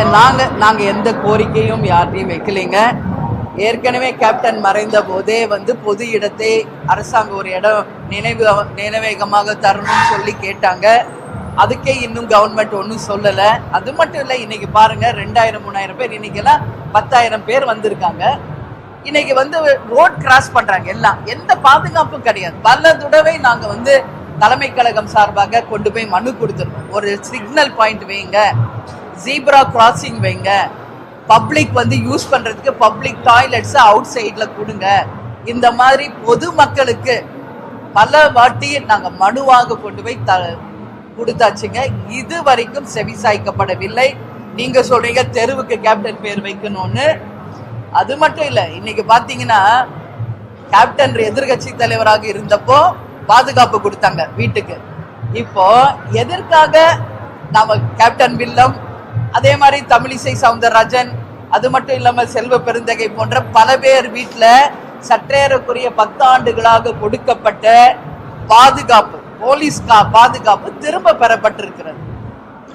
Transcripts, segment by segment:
Captain. நாங்கள் நாங்கள் எந்த கோரிக்கையும் யார்ட்டையும் வைக்கலைங்க. ஏற்கனவே கேப்டன் மறைந்த போதே வந்து பொது இடத்தை அரசாங்கம் ஒரு இடம் நினைவு நினைவேகமாக தரணும்னு சொல்லி கேட்டாங்க. அதுக்கே இன்னும் கவர்மெண்ட் ஒன்றும் சொல்லலை. அது மட்டும் இல்லை இன்னைக்கு பாருங்க ரெண்டாயிரம் மூணாயிரம் பேர் இன்னைக்கெல்லாம் பத்தாயிரம் பேர் வந்திருக்காங்க. இன்னைக்கு வந்து ரோட் கிராஸ் பண்றாங்க எல்லாம். எந்த பாதுகாப்பும் கிடையாது. பல தடவை நாங்க வந்து தலைமை கழகம் சார்பாக கொண்டு போய் மனு கொடுத்துருக்கோம் ஒரு சிக்னல் பாயிண்ட் வைங்க. ஜீப்ரா கிராசிங் வைங்க. பப்ளிக் வந்து யூஸ் பண்ணுறதுக்கு பப்ளிக் டாய்லெட்ஸ் அவுட் சைடில் கொடுங்க. இந்த மாதிரி பொது மக்களுக்கு பல வாட்டி நாங்கள் மனுவாக கொண்டு போய் த கொடுத்தாச்சுங்க. இது வரைக்கும் செவி சாய்க்கப்படவில்லை சொல்கிறீங்க தெருவுக்கு கேப்டன் பேர் வைக்கணும்னு. அது மட்டும் இல்லை இன்னைக்கு பார்த்தீங்கன்னா கேப்டன் எதிர்கட்சி தலைவராக இருந்தப்போ பாதுகாப்பு கொடுத்தாங்க வீட்டுக்கு. இப்போ எதற்காக நாம கேப்டன் வில்லம் அதே மாதிரி தமிழிசை சவுந்தரராஜன் அது மட்டும் இல்லாமல் செல்வ பெருந்தகை போன்ற பல பேர் வீட்டில் சற்றேறக்குரிய பத்தாண்டுகளாக கொடுக்கப்பட்ட பாதுகாப்பு போலீஸ் கா- பாதுகாப்பு திரும்ப பெறப்பட்டிருக்கிறது.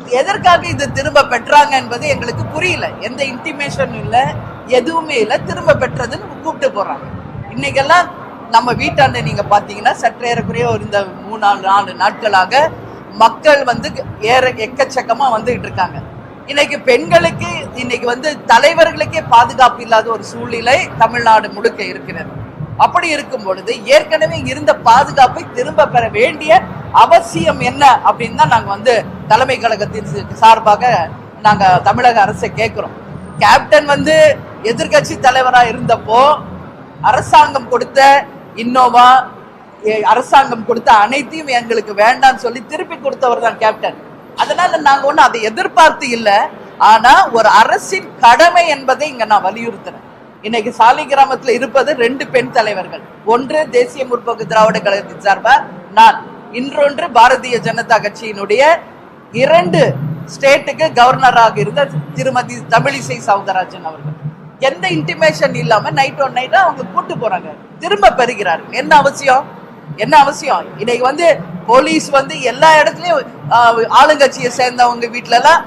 எதற்காக இது திரும்ப பெற்றாங்க என்பது எங்களுக்கு புரியல. எந்த இன்டிமேஷனும் இல்லை எதுவுமே இல்லை. திரும்ப பெற்றதுன்னு கூப்பிட்டு போறாங்க. இன்னைக்கெல்லாம் நம்ம வீட்டாண்ட நீங்க பாத்தீங்கன்னா சற்றேறக்குறைய ஒரு இந்த மூணு நாலு நாலு நாட்களாக மக்கள் வந்து ஏற எக்கச்சக்கமா வந்துகிட்டு இருக்காங்க. இன்னைக்கு பெண்களுக்கு இன்னைக்கு வந்து தலைவர்களுக்கே பாதுகாப்பு இல்லாத ஒரு சூழ்நிலை தமிழ்நாடு முழுக்க இருக்கிறது. அப்படி இருக்கும் பொழுது ஏற்கனவே இருந்த பாதுகாப்பை திரும்ப பெற வேண்டிய அவசியம் என்ன அப்படின்னு தான் நாங்க வந்து தலைமை கழகத்தின் சார்பாக நாங்க தமிழக அரசை கேட்கிறோம் கேப்டன் வந்து எதிர்க்கட்சி தலைவரா இருந்தப்போ அரசாங்கம் கொடுத்த இன்னோவா அரசாங்கம் கொடுத்த அனைத்தையும் எங்களுக்கு வேண்டாம்னு சொல்லி திருப்பி கொடுத்தவர் தான் கேப்டன். அதனால நாங்க ஒண்ணு அதை எதிர்பார்த்து இல்ல. ஆனா ஒரு அரசின் கடமை என்பதை இங்க நான் வலியுறுத்துறேன். இன்னைக்கு சாலிகிராமத்துல இருப்பது ரெண்டு பெண் தலைவர்கள். ஒன்று தேசிய முற்போக்கு திராவிட கழகத்தின் சார்பார் நான். இன்றொன்று பாரதிய ஜனதா கட்சியினுடைய இரண்டு ஸ்டேட்டுக்கு கவர்னராக இருந்த திருமதி தமிழிசை சவுந்தரராஜன் அவர்கள். எந்த இன்டிமேஷன் இல்லாம நைட் ஒன் நைட்டா அவங்க கூட்டு போறாங்க. திரும்ப பெறுகிறார்கள் என்ன அவசியம்? என்ன அவசியம்? இன்னைக்கு வந்து போலீஸ் வந்து எல்லா இடத்துலயும் ஆஹ், ஆளுங்கட்சியை சேர்ந்தவங்க வீட்டுல எல்லாம்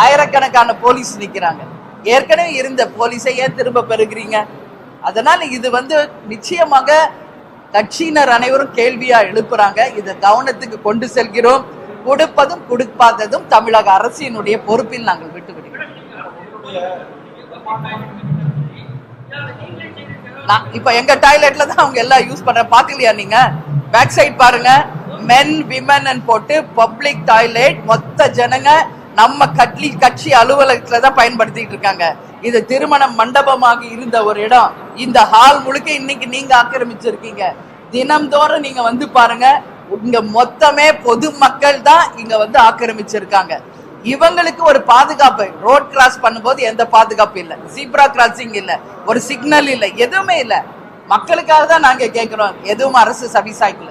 ஆயிரக்கணக்கான போலீஸ் நிக்கிறாங்க. ஏற்கனவே இருந்த போலீஸை ஏன் திரும்ப பெறுகிறீங்க? அதனால இது வந்து நிச்சயமாக கட்சியினர் அனைவரும் கேள்வியா எழுப்புறாங்க. இதை கவனத்துக்கு கொண்டு செல்கிறோம். கொடுப்பதும் கொடுப்பாததும் தமிழக அரசினுடைய பொறுப்பில் நாங்கள் விட்டு விடுகிறோம் நான் இப்ப எங்க டாய்லெட்ல தான் அவங்க எல்லாம் யூஸ் பண்ற பாக்கலையா நீங்க? பேக் சைட் பாருங்க மென் விமன் போட்டு பப்ளிக் டாய்லெட் மொத்த ஜனங்க நம்ம கட்லி கட்சி அலுவலகத்துல தான் பயன்படுத்திட்டு இருக்காங்க. இது திருமண மண்டபமாக இருந்த ஒரு இடம். இந்த ஹால் முழுக்க இன்னைக்கு நீங்க ஆக்கிரமிச்சிருக்கீங்க. தினம்தோறும் நீங்க வந்து பாருங்க. இங்க மொத்தமே பொது மக்கள் தான் இங்க வந்து ஆக்கிரமிச்சிருக்காங்க. இவங்களுக்கு ஒரு பாதுகாப்பு. ரோட் கிராஸ் பண்ணும்போது எந்த பாதுகாப்பு இல்ல. ஜீப்ரா கிராசிங் இல்ல. ஒரு சிக்னல் இல்ல. எதுவுமே இல்லை. மக்களுக்காக தான் நாங்க கேட்கிறோம் எதுவும் அரசு சவிசாய்க்கல